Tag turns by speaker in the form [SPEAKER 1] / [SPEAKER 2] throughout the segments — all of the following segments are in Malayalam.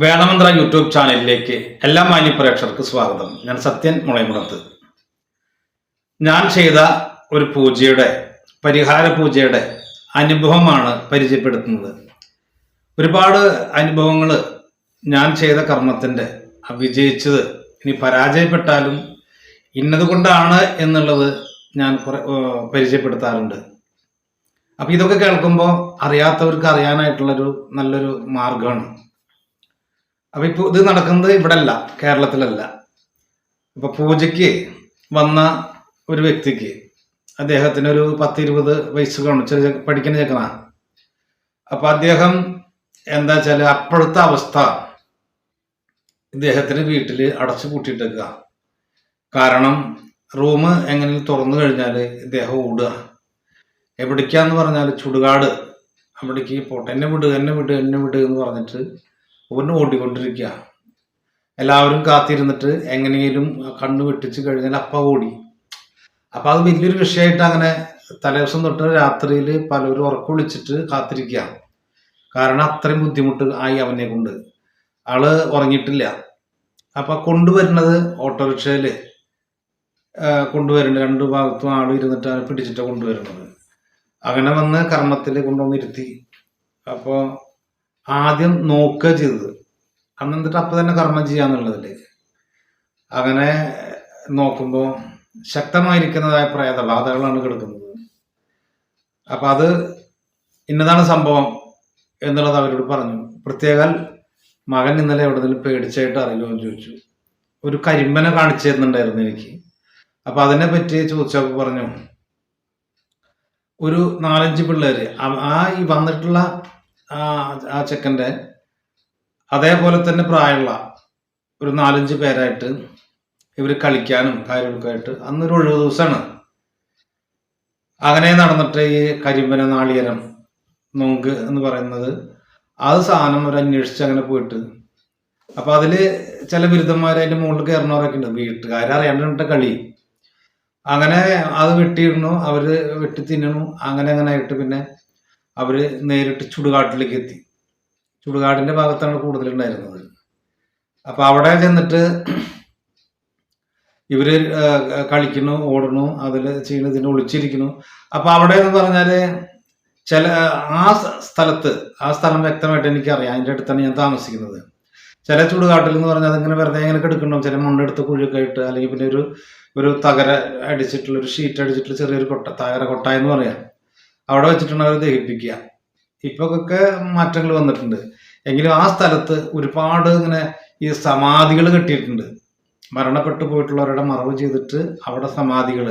[SPEAKER 1] വേദമന്ത്ര യൂട്യൂബ് ചാനലിലേക്ക് എല്ലാ മാന്യ പ്രേക്ഷകർക്ക് സ്വാഗതം. ഞാൻ സത്യൻ മുളയമുടത്ത് ഞാൻ ചെയ്ത ഒരു പൂജയുടെ പരിഹാര പൂജയുടെ അനുഭവമാണ് പരിചയപ്പെടുത്തുന്നത്. ഒരുപാട് അനുഭവങ്ങൾ ഞാൻ ചെയ്ത കർമ്മത്തിന്റെ വിജയിച്ചത് ഇനി പരാജയപ്പെട്ടാലും ഇന്നതുകൊണ്ടാണ് എന്നുള്ളത് ഞാൻ പരിചയപ്പെടുത്താറുണ്ട്. അപ്പോൾ ഇതൊക്കെ കേൾക്കുമ്പോൾ അറിയാത്തവർക്ക് അറിയാനായിട്ടുള്ളൊരു നല്ലൊരു മാർഗമാണ്. അപ്പൊ ഇപ്പൊ ഇത് നടക്കുന്നത് ഇവിടെ അല്ല കേരളത്തിലല്ല. ഇപ്പൊ പൂജയ്ക്ക് വന്ന ഒരു വ്യക്തിക്ക് അദ്ദേഹത്തിന് ഒരു പത്ത് ഇരുപത് വയസ്സ് കാണും ചെറിയ പഠിക്കുന്ന ചെക്കനാ. അപ്പൊ അദ്ദേഹം എന്താ വെച്ചാൽ അപ്പോഴത്തെ അവസ്ഥ ഇദ്ദേഹത്തിന് വീട്ടിൽ അടച്ചു പൂട്ടിയിട്ടേക്കുക കാരണം റൂം എങ്ങനെ തുറന്നു കഴിഞ്ഞാൽ ഇദ്ദേഹം ഓടുക. എവിടേക്കാന്ന് പറഞ്ഞാൽ ചുടുകാട്. അവിടേക്ക് പോട്ടെ എന്നെ വിട് എന്നെ വിട് എന്നെ വിട് എന്ന് പറഞ്ഞിട്ട് ഒന്ന് ഓടിക്കൊണ്ടിരിക്കുക എല്ലാവരും കാത്തിരുന്നിട്ട് എങ്ങനെയെങ്കിലും കണ്ണു വെട്ടിച്ച് കഴിഞ്ഞാൽ അപ്പ ഓടി. അപ്പൊ അത് വലിയൊരു വിഷയമായിട്ട് അങ്ങനെ തലേദിവസം തൊട്ട് രാത്രിയിൽ പലരും ഉറക്കം വിളിച്ചിട്ട് കാത്തിരിക്കുക കാരണം അത്രയും ബുദ്ധിമുട്ട് ആയി അവനെ കൊണ്ട്. ആൾ ഉറങ്ങിയിട്ടില്ല. അപ്പൊ കൊണ്ടുവരുന്നത് ഓട്ടോറിക്ഷയിൽ. കൊണ്ടുവരുന്നത് രണ്ട് ഭാഗത്തും ആൾ ഇരുന്നിട്ടാണ് പിടിച്ചിട്ട് കൊണ്ടുവരുന്നത്. അങ്ങനെ വന്ന് കർമ്മത്തിൽ കൊണ്ടുവന്നിരുത്തി. അപ്പോൾ ആദ്യം നോക്കുക ചെയ്തത്. അന്ന് എന്നിട്ട് അപ്പം തന്നെ കർമ്മം ചെയ്യാന്നുള്ളതല്ലേ അങ്ങനെ നോക്കുമ്പോൾ ശക്തമായിരിക്കുന്നതായ പ്രേതബാധകളാണ് കിടക്കുന്നത്. അപ്പം അത് ഇന്നതാണ് സംഭവം എന്നുള്ളത് അവരോട് പറഞ്ഞു. പ്രത്യേകാൽ മകൻ ഇന്നലെ എവിടെന്നെങ്കിലും പേടിച്ചായിട്ട് അറിയുമോ എന്ന് ചോദിച്ചു. ഒരു കരിമ്പനെ കാണിച്ചു തരുന്നുണ്ടായിരുന്നു എനിക്ക്. അപ്പൊ അതിനെ പറ്റി ചോദിച്ചപ്പോൾ പറഞ്ഞു ഒരു നാലഞ്ച് പിള്ളേര് ആ ഈ വന്നിട്ടുള്ള ആ ആ ചെക്കന്റെ. അതേപോലെ തന്നെ പ്രായമുള്ള ഒരു നാലഞ്ച് പേരായിട്ട് ഇവർ കളിക്കാനും കാര്യങ്ങളൊക്കെ ആയിട്ട് അന്നൊരു ഒഴിവ് ദിവസമാണ്. അങ്ങനെ നടന്നിട്ട് ഈ കരിമ്പന നാളികരം നൊങ്ക് എന്ന് പറയുന്നത് അത് സാധനം ഒരു അന്വേഷിച്ച് അങ്ങനെ പോയിട്ട്. അപ്പൊ അതിൽ ചില ബിരുദന്മാർ അതിന്റെ മുകളിൽ കയറുന്നവരൊക്കെ ഉണ്ട്. വീട്ടുകാരറിയാണ്ടിട്ട കളി. അങ്ങനെ അത് വെട്ടിയിടണു അവർ വെട്ടി തിന്നണു. അങ്ങനെ അങ്ങനെ ആയിട്ട് പിന്നെ അവർ നേരിട്ട് ചുടുകാട്ടിലേക്ക് എത്തി. ചുടുകാടിന്റെ ഭാഗത്താണ് കൂടുതലുണ്ടായിരുന്നത്. അപ്പൊ അവിടെ ചെന്നിട്ട് ഇവർ കളിക്കുന്നു ഓടണു അതിൽ ചെയ്യുന്നതിന് ഒളിച്ചിരിക്കുന്നു. അപ്പൊ അവിടെ എന്ന് പറഞ്ഞാൽ ചില ആ സ്ഥ- സ്ഥലത്ത് ആ സ്ഥലം വ്യക്തമായിട്ട് എനിക്കറിയാം. അതിന്റെ അടുത്താണ് ഞാൻ താമസിക്കുന്നത്. ചില ചുടുകാട്ടിൽ എന്ന് പറഞ്ഞാൽ അതിങ്ങനെ വെറുതെ ഇങ്ങനെ കെടുക്കണം ചില മണ്ണെടുത്ത് കുഴിയൊക്കെ ആയിട്ട് അല്ലെങ്കിൽ പിന്നെ ഒരു ഒരു തകര അടിച്ചിട്ടുള്ള ഒരു ഷീറ്റ് അടിച്ചിട്ടുള്ള ചെറിയൊരു കൊട്ട തകര കൊട്ട എന്ന് പറയാം. അവിടെ വെച്ചിട്ടാണ് അവരെ ദഹിപ്പിക്കുക. ഇപ്പൊ ഒക്കെ മാറ്റങ്ങൾ വന്നിട്ടുണ്ട്. എങ്കിലും ആ സ്ഥലത്ത് ഒരുപാട് ഇങ്ങനെ ഈ സമാധികൾ കെട്ടിയിട്ടുണ്ട്. മരണപ്പെട്ടു പോയിട്ടുള്ളവരുടെ മറവ് ചെയ്തിട്ട് അവിടെ സമാധികൾ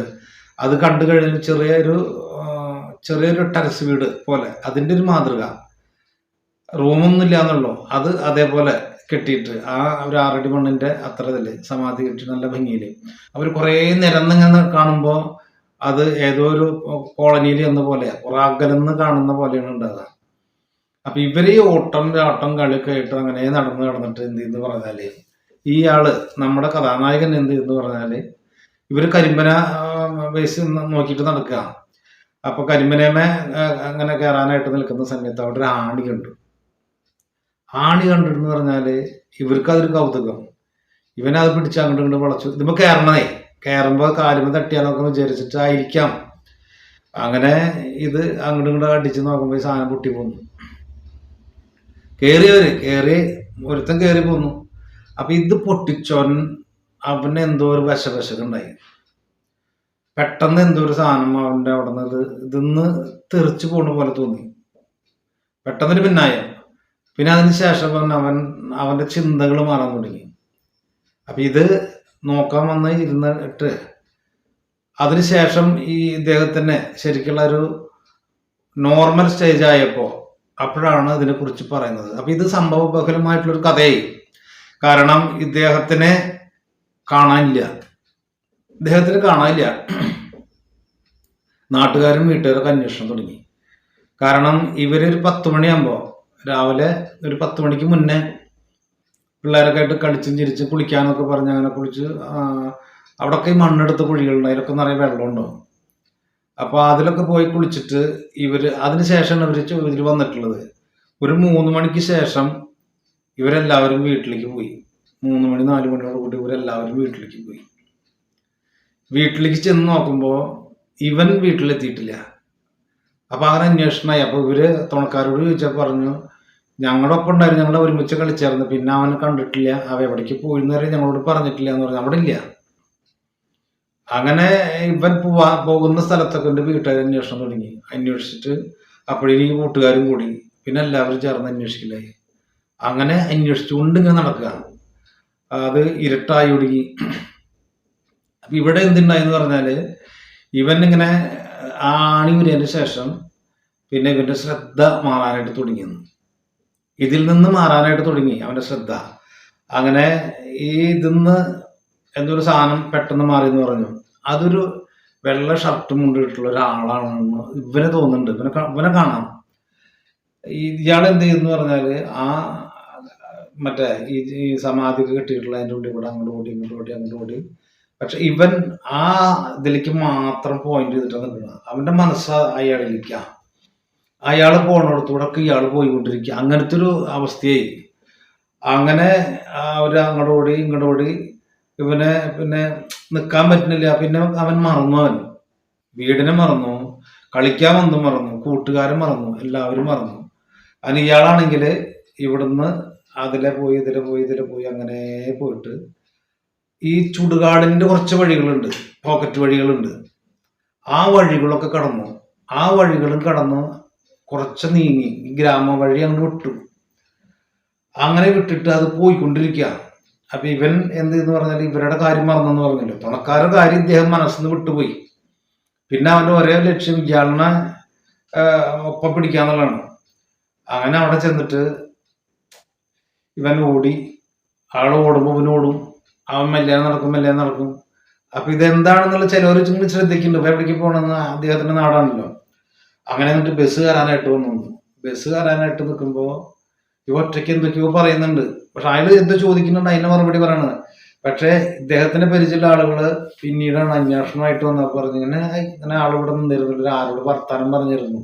[SPEAKER 1] അത് കണ്ടു കഴിഞ്ഞാൽ ചെറിയൊരു ചെറിയൊരു ടെറസ് വീട് പോലെ അതിന്റെ ഒരു മാതൃക. റൂമൊന്നും എന്നുള്ളൂ അത് അതേപോലെ കെട്ടിയിട്ട് ആ ഒരു ആറടി മണ്ണിന്റെ അത്ര ഇതിൽ സമാധി കെട്ടി നല്ല ഭംഗിയിൽ അവർ കുറേ നിരന്നിങ്ങനെ കാണുമ്പോൾ അത് ഏതോ ഒരു കോളനിയിൽ എന്ന പോലെ കുറെ അകലെന്ന് കാണുന്ന പോലെയാണ് ഉണ്ടാകുക അപ്പൊ ഇവർ ഈ ഓട്ടം ചാട്ടം കളിയൊക്കെ അങ്ങനെ നടന്ന് നടന്നിട്ട് എന്ത് എന്ന് പറഞ്ഞാൽ ഈ ആൾ നമ്മുടെ കഥാനായകൻ എന്ത് ചെയ്യുന്നു പറഞ്ഞാൽ ഇവർ കരിമ്പന ബേസ് നോക്കിയിട്ട് നടക്കുക. അപ്പൊ കരിമ്പനേമേ അങ്ങനെ കയറാനായിട്ട് നിൽക്കുന്ന സമയത്ത് അവിടെ ഒരു ആണി കണ്ടു. ആണി കണ്ടിട്ടെന്ന് പറഞ്ഞാൽ ഇവർക്ക് അതൊരു കൗതുകം. ഇവനത് പിടിച്ച് അങ്ങോട്ട് ഇങ്ങോട്ട് വളച്ചു. ഇതിപ്പോ കയറണേ കയറുമ്പോ കാലുമ തട്ടിയാന്നൊക്കെ വിചാരിച്ചിട്ടായിരിക്കാം. അങ്ങനെ ഇത് അങ്ങോട്ടും ഇങ്ങോട്ട് അടിച്ച് നോക്കുമ്പോൾ ഈ സാധനം പൊട്ടി പോന്നു. കേറിയവര് കേറി ഒരുത്തൻ കേറി പോന്നു. അപ്പൊ ഇത് പൊട്ടിച്ചോൻ അവന് എന്തോ ഒരു വശവശക്കുണ്ടായി പെട്ടെന്ന് എന്തോ ഒരു സാധനം അവന്റെ അവിടെ നിന്ന് ഇത് ഇതിന്ന് തെറിച്ചു പോണ പോലെ തോന്നി. പെട്ടെന്നൊരു പിന്നായ. പിന്നെ അതിന് ശേഷം അവൻ അവൻ അവന്റെ ചിന്തകൾ മാറാൻ തുടങ്ങി. അപ്പൊ ഇത് നോക്കാൻ വന്ന് ഇരുന്നിട്ട് അതിനുശേഷം ഈ ഇദ്ദേഹത്തിന് ശരിക്കുള്ള ഒരു നോർമൽ സ്റ്റേജ് ആയപ്പോൾ അപ്പോഴാണ് ഇതിനെ കുറിച്ച് പറയുന്നത്. അപ്പൊ ഇത് സംഭവ ബഹുലമായിട്ടുള്ള ഒരു കഥയായി. കാരണം ഇദ്ദേഹത്തിനെ കാണാനില്ല. ഇദ്ദേഹത്തിന് കാണാനില്ല. നാട്ടുകാരും വീട്ടുകാരൊക്കെ അന്വേഷണം തുടങ്ങി. കാരണം ഇവരൊരു പത്ത് മണിയാകുമ്പോൾ രാവിലെ ഒരു പത്ത് മണിക്ക് മുന്നേ പിള്ളേരൊക്കെ ആയിട്ട് കളിച്ചും ചിരിച്ചും കുളിക്കാനൊക്കെ പറഞ്ഞ് അങ്ങനെ കുളിച്ച് ആ, അവിടൊക്കെ ഈ മണ്ണെടുത്ത കുഴികളുണ്ട് അതിലൊക്കെ നിറയെ വെള്ളമുണ്ടാവും അപ്പൊ അതിലൊക്കെ പോയി കുളിച്ചിട്ട് ഇവർ അതിനുശേഷമാണ് ഇവർ ഇതിൽ വന്നിട്ടുള്ളത്. ഒരു മൂന്ന് മണിക്ക് ശേഷം ഇവരെല്ലാവരും വീട്ടിലേക്ക് പോയി. മൂന്ന് മണി നാല് മണിയോട് കൂടി ഇവരെല്ലാവരും വീട്ടിലേക്ക് പോയി. വീട്ടിലേക്ക് ചെന്ന് നോക്കുമ്പോൾ ഇവൻ വീട്ടിലെത്തിയിട്ടില്ല. അപ്പൊ അങ്ങനെ അന്വേഷണമായി. അപ്പൊ ഇവർ തുണക്കാരോട് ചോദിച്ചാൽ പറഞ്ഞു ഞങ്ങളുടെ ഒപ്പം ഉണ്ടായിരുന്നു. ഞങ്ങൾ ഒരുമിച്ച് കളിച്ചായിരുന്നു. പിന്നെ അവനെ കണ്ടിട്ടില്ല. അവ എവിടേക്ക് പോയി വരെ ഞങ്ങളോട് പറഞ്ഞിട്ടില്ല എന്ന് പറഞ്ഞു. അവിടെ ഇല്ല. അങ്ങനെ ഇവൻ പോവാ പോകുന്ന സ്ഥലത്തൊക്കെ ഉണ്ട് വീട്ടുകാർ അന്വേഷണം തുടങ്ങി. അന്വേഷിച്ചിട്ട് അപ്പോഴേ കൂട്ടുകാരും കൂടി. പിന്നെ എല്ലാവരും ചേർന്ന് അന്വേഷിക്കില്ലായി അങ്ങനെ അന്വേഷിച്ചുകൊണ്ട് ഇങ്ങനെ നടക്കുക. അത് ഇരട്ടായി ഒടുങ്ങി. അപ്പൊ ഇവിടെ എന്തുണ്ടായെന്ന് പറഞ്ഞാൽ ഇവൻ ഇങ്ങനെ ആണി ഉരിയതിന് ശേഷം പിന്നെ ഇവന്റെ ശ്രദ്ധ മാറാനായിട്ട് തുടങ്ങിയെന്ന്. ഇതിൽ നിന്ന് മാറാനായിട്ട് തുടങ്ങി അവന്റെ ശ്രദ്ധ. അങ്ങനെ ഈ ഇതിന്ന് എന്തൊരു സാധനം പെട്ടെന്ന് മാറി എന്ന് പറഞ്ഞു. അതൊരു വെള്ള ഷർട്ട് മുണ്ടിട്ടുള്ള ഒരാളാണെന്ന് ഇവനെ തോന്നുന്നുണ്ട്. ഇവനെ ഇവനെ കാണാം. ഇയാൾ എന്ത് ചെയ്യുന്നു പറഞ്ഞാൽ ആ മറ്റേ ഈ ഈ സമാധിക്ക് കിട്ടിയിട്ടുള്ള അതിന്റെ ഉള്ളിൽ കൂടെ അങ്ങോട്ട് ഓടി ഇങ്ങോട്ട് ഓടി അങ്ങോട്ട് ഓടി. പക്ഷെ ഇവൻ ആ ഇതിലേക്ക് മാത്രം പോയിന്റ് ചെയ്തിട്ടാണ് നിൽക്കുന്നത് അവന്റെ മനസ്സ് അയാളിലേക്ക അയാൾ പോകണോടത്തൂടൊക്കെ ഇയാൾ പോയിക്കൊണ്ടിരിക്കുക അങ്ങനത്തെ ഒരു അവസ്ഥയായി. അങ്ങനെ അവർ അങ്ങോട്ട് ഓടി ഇങ്ങോട്ട് ഓടി ഇവനെ പിന്നെ നിൽക്കാൻ പറ്റുന്നില്ല. പിന്നെ അവൻ മറന്നു അവൻ. വീടിനെ മറന്നു കളിക്കാൻ വന്നു മറന്നു കൂട്ടുകാരൻ മറന്നു എല്ലാവരും മറന്നു. അതിന് ഇയാളാണെങ്കിൽ ഇവിടുന്ന് അതിലെ പോയി ഇതിലെ പോയി ഇതിലെ പോയി അങ്ങനെ പോയിട്ട് ഈ ചുടുകാടിന്റെ കുറച്ച് വഴികളുണ്ട് പോക്കറ്റ് വഴികളുണ്ട്. ആ വഴികളൊക്കെ കടന്നു. ആ വഴികളും കടന്ന് കുറച്ച് നീങ്ങി ഈ ഗ്രാമ വഴി അങ്ങ് വിട്ടു. അങ്ങനെ വിട്ടിട്ട് അത് പോയിക്കൊണ്ടിരിക്കുക അപ്പൊ ഇവൻ എന്ത് എന്ന് പറഞ്ഞാൽ ഇവരുടെ കാര്യം മറന്നെന്ന് പറഞ്ഞല്ലോ. തുണക്കാരുടെ കാര്യം ഇദ്ദേഹം മനസ്സിൽ നിന്ന് വിട്ടുപോയി. പിന്നെ അവന്റെ ഒരേ ലക്ഷ്യം ഇയാളിനെ ഒപ്പം പിടിക്കാന്നുള്ളതാണ്. അങ്ങനെ അവിടെ ചെന്നിട്ട് ഇവൻ ഓടി ആൾ ഓടുമ്പോൾ ഇവൻ ഓടും. അവൻ മെല്ലെ നടക്കും മെല്ലെ നടക്കും. അപ്പൊ ഇതെന്താണെന്നുള്ള ചിലവർ ഇങ്ങനെ ശ്രദ്ധിക്കുന്നുണ്ട്. ഇപ്പൊ എവിടേക്ക് പോകണമെന്ന് അദ്ദേഹത്തിന്റെ നാടാണല്ലോ. അങ്ങനെ എന്നിട്ട് ബസ് കയറാനായിട്ട് വന്നു. ബസ് കയറാനായിട്ട് നിൽക്കുമ്പോൾ ഇവ ഒറ്റയ്ക്ക് എന്തൊക്കെയോ പറയുന്നുണ്ട്. പക്ഷെ അയാൾ എന്തോ ചോദിക്കുന്നുണ്ട് അതിന്റെ മറുപടി പറയണത്. പക്ഷേ ഇദ്ദേഹത്തിന്റെ പരിചയമുള്ള ആളുകൾ പിന്നീടാണ് അന്വേഷണമായിട്ട് വന്നപ്പോൾ പറഞ്ഞു ഇങ്ങനെ ഇങ്ങനെ ആളിവിടെ നിന്നിരുന്നില്ല ആരോട് വർത്താനം പറഞ്ഞിരുന്നു.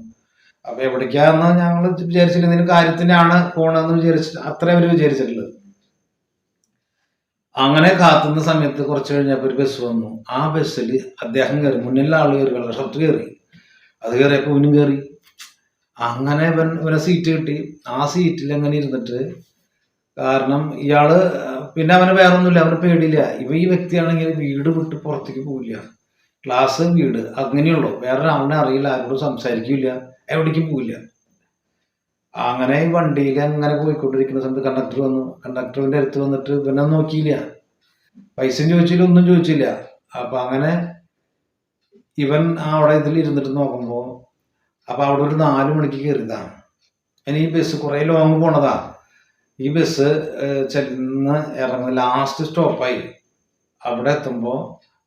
[SPEAKER 1] അപ്പൊ എവിടേക്കാന്ന് ഞങ്ങൾ വിചാരിച്ചില്ല ഇതിന് കാര്യത്തിനാണ് പോണെന്ന് വിചാരിച്ച അത്രേ അവർ വിചാരിച്ചിട്ടുള്ളത്. അങ്ങനെ കാത്തുന്ന സമയത്ത് കുറച്ച് കഴിഞ്ഞപ്പോൾ ഒരു ബസ് വന്നു. ആ ബസ്സിൽ അദ്ദേഹം കയറി മുന്നിലുള്ള ആൾ കയറി വെള്ള ഷർട്ട് കയറി അത് കയറിയപ്പോൾ ഇവനും കയറി അങ്ങനെ ഇവൻ ഇവനെ സീറ്റ് കിട്ടി. ആ സീറ്റിൽ അങ്ങനെ ഇരുന്നിട്ട് കാരണം ഇയാൾ പിന്നെ അവന് വേറൊന്നുമില്ല അവന് പേടിയില്ല. ഇവ ഈ വ്യക്തിയാണെങ്കിൽ വീട് വിട്ട് പുറത്തേക്ക് പോവില്ല. ക്ലാസ് വീട് അങ്ങനെയുള്ളൂ വേറെ അവനെ അറിയില്ല ആരോടും സംസാരിക്കില്ല എവിടേക്കും പോവില്ല. അങ്ങനെ വണ്ടിയിൽ അങ്ങനെ പോയിക്കൊണ്ടിരിക്കുന്ന സമയത്ത് കണ്ടക്ടർ വന്നു. കണ്ടക്ടറിന്റെ അടുത്ത് വന്നിട്ട് ഇവനെ നോക്കിയില്ല. പൈസയും ചോദിച്ചില്ല ഒന്നും ചോദിച്ചില്ല. അപ്പൊ അങ്ങനെ ഇവൻ അവിടെ ഇതിൽ ഇരുന്നിട്ട് നോക്കുമ്പോൾ അപ്പോൾ അവിടെ ഒരു നാല് മണിക്ക് കയറിയതാണ് ഇനി ഈ ബസ് കുറേ ലോങ് പോണതാ. ഈ ബസ് ചെല്ലുന്ന ഇറങ്ങുന്ന ലാസ്റ്റ് സ്റ്റോപ്പായി അവിടെ എത്തുമ്പോൾ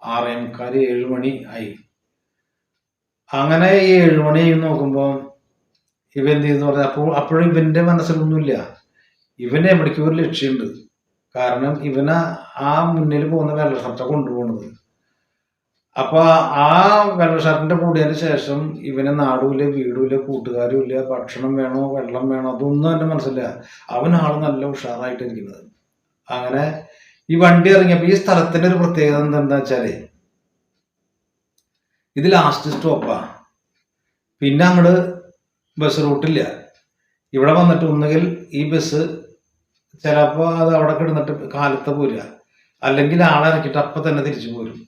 [SPEAKER 1] ആറേ മുക്കാൽ ഏഴ് മണി ആയി. അങ്ങനെ ഈ ഏഴ് മണി നോക്കുമ്പോൾ ഇവൻ എന്ത് ചെയ്യുന്നു പറഞ്ഞാൽ അപ്പോൾ അപ്പോഴും ഇവന്റെ മനസ്സിലൊന്നുമില്ല. ഇവന് എവിടേക്കും ഒരു ലക്ഷ്യമുണ്ട്. കാരണം ഇവന് ആ മുന്നിൽ പോകുന്ന വെള്ള ഷർട്ട കൊണ്ടുപോകുന്നത് അപ്പൊ ആ വെള്ള ഷർട്ടിന്റെ കൂടിയതിന് ശേഷം ഇവന് നാടുമില്ല വീടുമില്ല കൂട്ടുകാരും ഇല്ല ഭക്ഷണം വേണോ വെള്ളം വേണോ അതൊന്നും എന്റെ മനസ്സില്ല അവൻ നല്ല ഉഷാറായിട്ട് ഇരിക്കുന്നത് അങ്ങനെ ഈ വണ്ടി ഇറങ്ങിയപ്പോ ഈ സ്ഥലത്തിന്റെ ഒരു പ്രത്യേകത എന്താണെന്ന് വെച്ചാൽ ഇത് ലാസ്റ്റ് സ്റ്റോപ്പാ പിന്നെ അങ്ങോട്ട് ബസ് റൂട്ടില്ല ഇവിടെ വന്നിട്ട് ഒന്നുകിൽ ഈ ബസ് ചിലപ്പോൾ അത് അവിടെ കിടന്നിട്ട് കാലത്ത് പോരുക. അല്ലെങ്കിൽ ആളെ ഇറക്കിയിട്ട് അപ്പം തന്നെ തിരിച്ചു പോരും.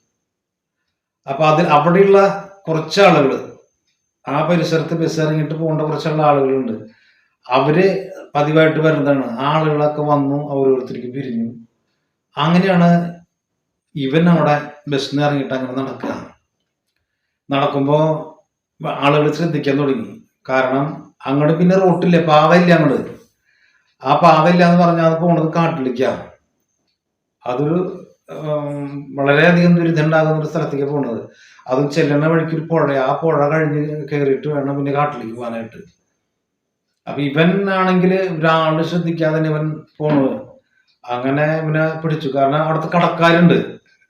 [SPEAKER 1] അപ്പൊ അതിൽ അവിടെയുള്ള കുറച്ച് ആളുകൾ ആ പരിസരത്ത് ബസ് ഇറങ്ങിയിട്ട് പോകേണ്ട കുറച്ചുള്ള ആളുകളുണ്ട്. അവർ പതിവായിട്ട് വരുന്നതാണ്. ആ ആളുകളൊക്കെ വന്നു അവരോരുത്തർക്ക് പിരിഞ്ഞു. അങ്ങനെയാണ് ഇവൻ അവിടെ ബസ്സിൽ നിന്ന് ഇറങ്ങിയിട്ട് അങ്ങനെ നടക്കുക. നടക്കുമ്പോൾ ആളുകൾ ശ്രദ്ധിക്കാൻ തുടങ്ങി. കാരണം അങ്ങോട്ട് പിന്നെ റോട്ടില്ല പാതയില്ല അങ്ങോട്ട്. ആ പാതയില്ല എന്ന് പറഞ്ഞാൽ അത് പോണത് കാട്ടിലേക്കാണ് അതൊരു വളരെയധികം ദുരിതമുണ്ടാകുന്ന ഒരു സ്ഥലത്തേക്ക് പോണത്. അതും ചെല്ലണ വഴിക്ക് ഒരു പുഴ ആ പുഴ കഴിഞ്ഞ് കയറിയിട്ട് വേണം പിന്നെ കാട്ടിലേക്ക് പോകാനായിട്ട്. അപ്പൊ ഇവൻ ആണെങ്കിൽ ഒരാൾ ശ്രദ്ധിക്കാതെ തന്നെ ഇവൻ പോണത്. അങ്ങനെ ഇവനെ പിടിച്ചു. കാരണം അവിടുത്തെ കടക്കാരുണ്ട്.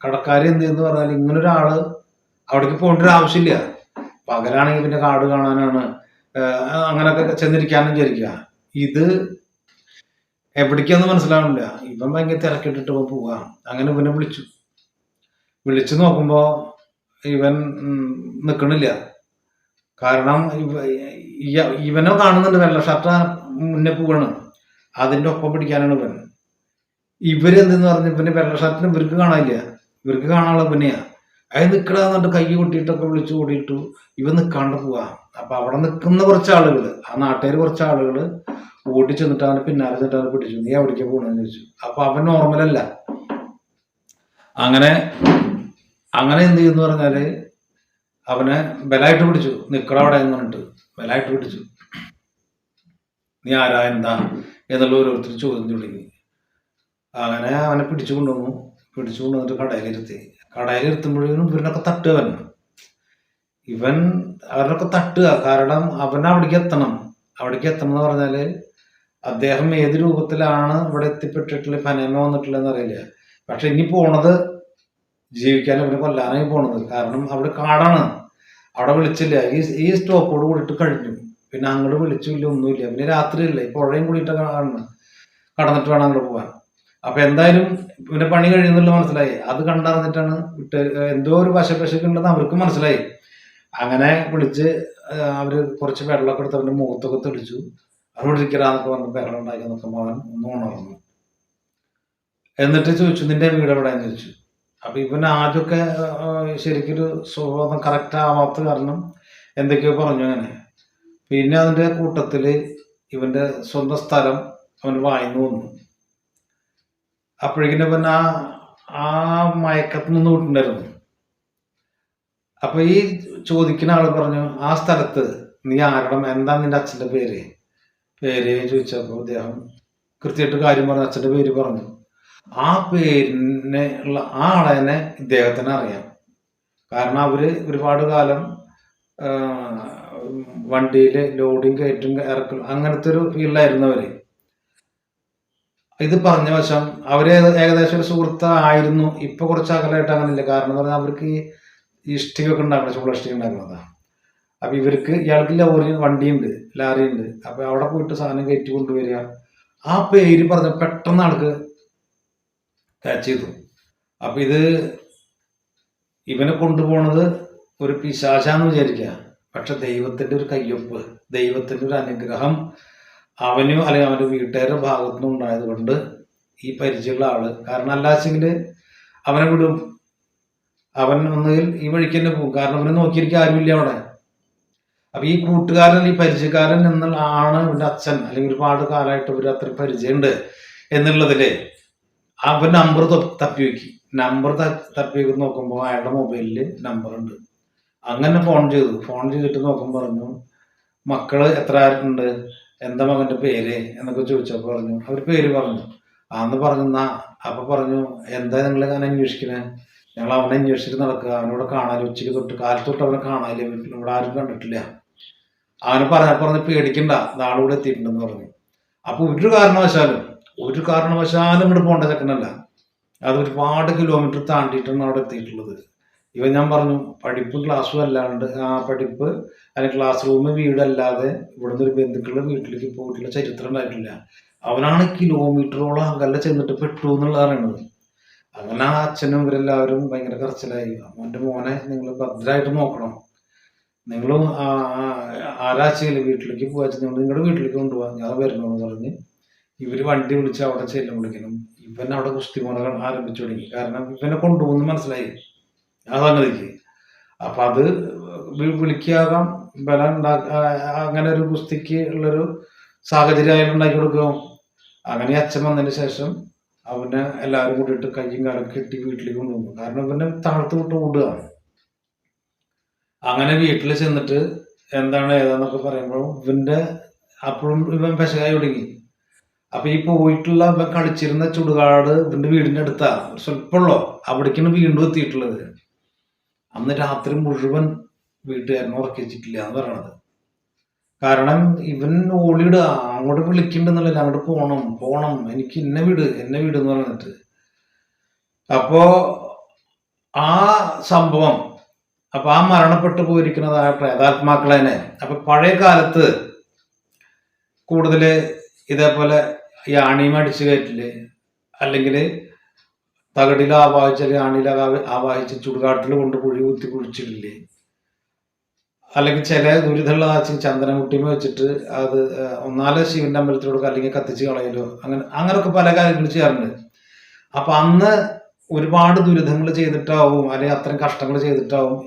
[SPEAKER 1] കടക്കാർ എന്ത് എന്ന് പറഞ്ഞാൽ ഇങ്ങനെ ഒരാൾ അവിടേക്ക് പോകേണ്ട ഒരു ആവശ്യമില്ല. പകലാണെങ്കിൽ പിന്നെ കാട് കാണാനാണ് അങ്ങനൊക്കെ ചെന്നിരിക്കാനും വിചാരിക്കുക. ഇത് എവിടേക്കാന്ന് മനസ്സിലാവണില്ല ഇവൻ ഭയങ്കര തിരക്കിട്ടിട്ട് പോവാ. അങ്ങനെ ഇവനെ വിളിച്ചു. വിളിച്ചു നോക്കുമ്പോ ഇവൻ നിക്കണില്ല. കാരണം ഇവനെ കാണുന്നുണ്ട് വെള്ള ഷർട്ട് മുന്നേ പോവാണ്. അതിന്റെ ഒപ്പം പിടിക്കാനാണ് ഇവൻ. ഇവരെന്തെന്ന് പറഞ്ഞ ഇവന് വെള്ള ഷർട്ടിന് ഇവർക്ക് കാണാനില്ല. ഇവർക്ക് കാണാനുള്ള പിന്നെയാ അത് നിക്കടാന്നിട്ട് കൈ കൊട്ടിയിട്ടൊക്കെ വിളിച്ചു കൂടിയിട്ടു ഇവൻ നിക്കാണ്ട് പോവാ. അപ്പൊ അവിടെ നിൽക്കുന്ന കുറച്ച് ആളുകൾ ആ നാട്ടുകാർ കുറച്ച് ആളുകൾ ഓടി ചെന്നിട്ട് അവനെ പിന്നാലെ ചെന്നിട്ട് പിടിച്ചു നീ എവിടേക്ക് പോകണമെന്ന് ചോദിച്ചു. അപ്പൊ അവൻ നോർമലല്ല അങ്ങനെ അങ്ങനെ എന്ത് ചെയ്യുന്നു പറഞ്ഞാൽ അവനെ ബലായിട്ട് പിടിച്ചു. നിക്കട അവിടെ എന്ന് പറഞ്ഞിട്ട് ബലായിട്ട് പിടിച്ചു. നീ ആരാ? എന്താ? എന്നുള്ള ഓരോരുത്തർ ചോദ്യം തുടങ്ങി. അങ്ങനെ അവനെ പിടിച്ചു കൊണ്ടുവന്നു. പിടിച്ചു കൊണ്ടുവന്നിട്ട് കടയിലിരുത്തി. കടയിലിരുത്തുമ്പോഴേക്കും ഇവനൊക്കെ തട്ടുക അവൻ ഇവൻ അവരൊക്കെ തട്ടുക. കാരണം അവൻ അവിടേക്ക് എത്തണം. അവിടേക്ക് എത്തണം എന്ന് അദ്ദേഹം ഏത് രൂപത്തിലാണ് ഇവിടെ എത്തിപ്പെട്ടിട്ടുള്ള ഫനേമ വന്നിട്ടുള്ളതെന്ന് അറിയില്ല. പക്ഷെ ഇനി പോണത് ജീവിക്കാൻ അവനെ കൊല്ലാനായി പോണത്. കാരണം അവിടെ കാടാണ്. അവിടെ വിളിച്ചില്ല. ഈ ഈ സ്റ്റോപ്പോട് കൂടിയിട്ട് കഴിഞ്ഞു. പിന്നെ അങ്ങോട്ട് വിളിച്ചില്ല ഒന്നുമില്ല. പിന്നെ രാത്രിയില്ല. ഈ പുഴയും കൂടിയിട്ട് കാണണം കടന്നിട്ട് വേണം അങ്ങോട്ട് പോകാൻ. അപ്പൊ എന്തായാലും ഇവന്റെ പണി കഴിയുന്നുള്ള മനസ്സിലായി. അത് കണ്ടറിഞ്ഞിട്ടാണ് എന്തോ ഒരു പശപ്പശക്കുണ്ടെന്ന് അവർക്ക് മനസ്സിലായി. അങ്ങനെ വിളിച്ച് അവർ കുറച്ച് വെള്ളമൊക്കെ എടുത്ത് അവന്റെ മുഖത്തൊക്കെ തെളിച്ചു. അവിടെ ഇരിക്കലാന്നൊക്കെ പറഞ്ഞ് ബഹളം ഉണ്ടാക്കി നോക്കുമ്പോൾ അവൻ ഒന്നും ഉണർന്നു. എന്നിട്ട് ചോദിച്ചു നിന്റെ വീട് എവിടെയെന്ന്? ചോദിച്ചു. അപ്പൊ ഇവൻ ആദ്യമൊക്കെ ശരിക്കൊരു സ്വഭാവം കറക്റ്റ് ആവാത്ത കാരണം എന്തൊക്കെയോ പറഞ്ഞു അങ്ങനെ. പിന്നെ അതിന്റെ കൂട്ടത്തിൽ ഇവന്റെ സ്വന്തം സ്ഥലം അവൻ വായിന്നു വന്നു. അപ്പോഴേക്കിന് ഇവൻ ആ ആ മയക്കത്ത് നിന്ന് വിട്ടുണ്ടായിരുന്നു. അപ്പൊ ഈ ചോദിക്കുന്ന ആൾ പറഞ്ഞു ആ സ്ഥലത്ത് നീ ആരുടെ എന്താ നിന്റെ അച്ഛന്റെ പേര്? പേര് ചോദിച്ചപ്പോ അദ്ദേഹം കൃത്യമായിട്ട് കാര്യം പറഞ്ഞു അച്ഛന്റെ പേര് പറഞ്ഞു. ആ പേരിനെ ഉള്ള ആ ആളെന്നെ ഇദ്ദേഹത്തിന് അറിയാം. കാരണം അവർ ഒരുപാട് കാലം വണ്ടിയിൽ ലോഡിങ് കയറ്റും ഇറക്കും അങ്ങനത്തെ ഒരു ഫീൽഡായിരുന്നു അവർ. ഇത് പറഞ്ഞ വശം അവർ ഏകദേശം ഒരു സുഹൃത്തായിരുന്നു. ഇപ്പൊ കുറച്ച് അകലായിട്ട് അങ്ങനെയില്ല. കാരണം എന്ന് പറഞ്ഞാൽ അവർക്ക് ഈ ഇഷ്ടികൊക്കെ ഉണ്ടാക്കണം ചൂള ഇഷ്ടിക ഉണ്ടാക്കുന്നതാ അപ്പൊ ഇവർക്ക് ഇയാൾക്ക് ലോറി വണ്ടിയുണ്ട് ലാറി ഉണ്ട് അപ്പൊ അവിടെ പോയിട്ട് സാധനം കയറ്റി കൊണ്ടുവരിക. ആ പേര് പറഞ്ഞ പെട്ടെന്ന് ആൾക്ക് ക്യാച്ച് ചെയ്തു. അപ്പൊ ഇത് ഇവനെ കൊണ്ടുപോണത് ഒരു പിശാശാന്ന് വിചാരിക്കുക പക്ഷെ ദൈവത്തിന്റെ ഒരു കയ്യൊപ്പ് ദൈവത്തിന്റെ ഒരു അനുഗ്രഹം അവനും അല്ലെങ്കിൽ അവന്റെ വീട്ടുകാരുടെ ഭാഗത്തുനിന്നും ഉണ്ടായത് കൊണ്ട് ഈ പരിചയമുള്ള ആൾ. കാരണം അല്ലാച്ചെങ്കിൽ അവനെ വിടും. അവൻ ഒന്നുകിൽ ഈ വഴിക്ക് തന്നെ പോകും. കാരണം അവനെ നോക്കിയിരിക്കാൻ ആരുമില്ല അവിടെ. അപ്പൊ ഈ കൂട്ടുകാരൻ ഈ പരിചയക്കാരൻ എന്നുള്ള ആണ് ഇവന്റെ അച്ഛൻ. അല്ലെങ്കിൽ ഒരുപാട് കാലമായിട്ട് ഇവർ അത്ര പരിചയമുണ്ട് എന്നുള്ളതിൽ അവൻ നമ്പർ തപ്പി വെക്കി. നമ്പർ തപ്പി വെക്കി നോക്കുമ്പോൾ അയാളുടെ മൊബൈലിൽ നമ്പർ ഉണ്ട്. അങ്ങനെ ഫോൺ ചെയ്തു. ഫോൺ ചെയ്തിട്ട് നോക്കുമ്പോൾ പറഞ്ഞു മക്കൾ എത്ര ഉണ്ട് എന്താ മകന്റെ പേര്? എന്നൊക്കെ ചോദിച്ചപ്പോൾ പറഞ്ഞു അവർ പേര് പറഞ്ഞു. അന്ന് പറഞ്ഞു എന്നാ? അപ്പൊ പറഞ്ഞു എന്താ നിങ്ങൾ ഞാൻ അന്വേഷിക്കണേ? ഞങ്ങൾ അവനെ അന്വേഷിച്ചിട്ട് നടക്കുക. അവനോട് കാണാൻ ഉച്ചയ്ക്ക് തൊട്ട് കാലത്ത് തൊട്ട് അവനെ കാണാനില്ല. വീട്ടിൽ ഇവിടെ ആരും കണ്ടിട്ടില്ല. അവന് പറഞ്ഞ പറഞ്ഞ് പേടിക്കണ്ട. നാളൂടെ ഇവിടെ എത്തിയിട്ടുണ്ടെന്ന് പറഞ്ഞു. അപ്പോൾ ഒരു കാരണവശാലും ഒരു കാരണവശാലും ഇങ്ങോട്ട് പോകേണ്ട ചെക്കനല്ല. അത് ഒരുപാട് കിലോമീറ്റർ താണ്ടിയിട്ടാണ് അവിടെ എത്തിയിട്ടുള്ളത്. ഇവ ഞാൻ പറഞ്ഞു പഠിപ്പ് ക്ലാസ്സും അല്ലാണ്ട് ആ പഠിപ്പ് അല്ലെങ്കിൽ ക്ലാസ് റൂം വീടല്ലാതെ ഇവിടുന്ന് ഒരു ബന്ധുക്കളുടെ വീട്ടിലേക്ക് പോയിട്ടുള്ള ചരിത്രം ഉണ്ടായിട്ടില്ല. അവനാണ് കിലോമീറ്ററോളം അകലെ ചെന്നിട്ട് പെട്ടു എന്നുള്ളതാണ് അങ്ങനെ ആ അച്ഛനും ഇവരെല്ലാവരും ഭയങ്കര കറച്ചിലായി അവന്റെ മോനെ നിങ്ങൾ ഭദ്രമായിട്ട് നോക്കണം. നിങ്ങളും ആരാഴ്ചയില്ല വീട്ടിലേക്ക് പോവാ നിങ്ങൾ നിങ്ങളുടെ വീട്ടിലേക്ക് കൊണ്ടുപോകാം ഞാൻ വരണമെന്ന് പറഞ്ഞ് ഇവർ വണ്ടി വിളിച്ച് അവിടെ ചെല്ലുമ്പോഴേക്കും ഇവൻ അവിടെ കുസ്തിമുറകൾ ആരംഭിച്ചു തുടങ്ങി. കാരണം ഇവനെ കൊണ്ടുപോകുന്നു മനസ്സിലായി. ആ സംഗതിക്ക് അപ്പൊ അത് വിളിക്കാകാം. ബലം ഉണ്ടാക്ക അങ്ങനെ ഒരു കുസ്തിക്ക് ഉള്ളൊരു സാഹചര്യം അയാൾ ഉണ്ടാക്കി കൊടുക്കും. അങ്ങനെ അച്ഛൻ വന്നതിന് ശേഷം അവനെ എല്ലാവരും കൂടിയിട്ട് കയ്യും കാലം കെട്ടി വീട്ടിലേക്ക് കൊണ്ടുപോകും. കാരണം പിന്നെ താഴ്ത്തു വിട്ട് ഓടുകയാണ് അങ്ങനെ വീട്ടിൽ ചെന്നിട്ട് എന്താണ് ഏതാന്നൊക്കെ പറയുമ്പോൾ ഇവന്റെ അപ്പോഴും ഇവൻ പെശകായി തുടങ്ങി. അപ്പൊ ഈ പോയിട്ടുള്ള ഇവൻ കളിച്ചിരുന്ന ചുടുകാട് ഇവന്റെ വീടിന്റെ അടുത്താ. സ്വല്പമുള്ളോ അവിടേക്കാണ് വീണ്ടും എത്തിയിട്ടുള്ളത്. അന്ന് രാത്രി മുഴുവൻ വീട്ടുകാരനെ ഉറക്കിച്ചിട്ടില്ല എന്ന് പറയണത്. കാരണം ഇവൻ ഓളിയിടുക അങ്ങോട്ട് വിളിക്കണ്ടെന്നല്ല അങ്ങോട്ട് പോണം പോണം എനിക്ക് എന്നെ വീട് എന്നെ വീട് എന്ന് പറഞ്ഞിട്ട്. അപ്പോ ആ സംഭവം അപ്പൊ ആ മരണപ്പെട്ടു പോയിരിക്കുന്നതായ പ്രേതാത്മാക്കളെ അപ്പൊ പഴയ കാലത്ത് കൂടുതൽ ഇതേപോലെ ഈ ആണിയും അടിച്ചു കയറ്റിൽ അല്ലെങ്കിൽ തകടിൽ ആവാഹിച്ചാൽ ആണിയിൽ ആവാ- ആവാഹിച്ച് ചുടുകാട്ടിൽ കൊണ്ട് കുഴി കുത്തി കുഴിച്ചിടില്ലേ അല്ലെങ്കിൽ ചില ദുരിതമുള്ള ആച്ചി ചന്ദനമുട്ടിമ വെച്ചിട്ട് അത് ഒന്നാലോ ശിവന്റെ കൊടുക്കുക അല്ലെങ്കിൽ കത്തിച്ച് കളയലോ അങ്ങനെ അങ്ങനൊക്കെ പല കാര്യങ്ങൾ ചെയ്യാറുണ്ട്. അപ്പൊ അന്ന് ഒരുപാട് ദുരിതങ്ങൾ ചെയ്തിട്ടാവും അല്ലെങ്കിൽ അത്രയും കഷ്ടങ്ങൾ ചെയ്തിട്ടാവും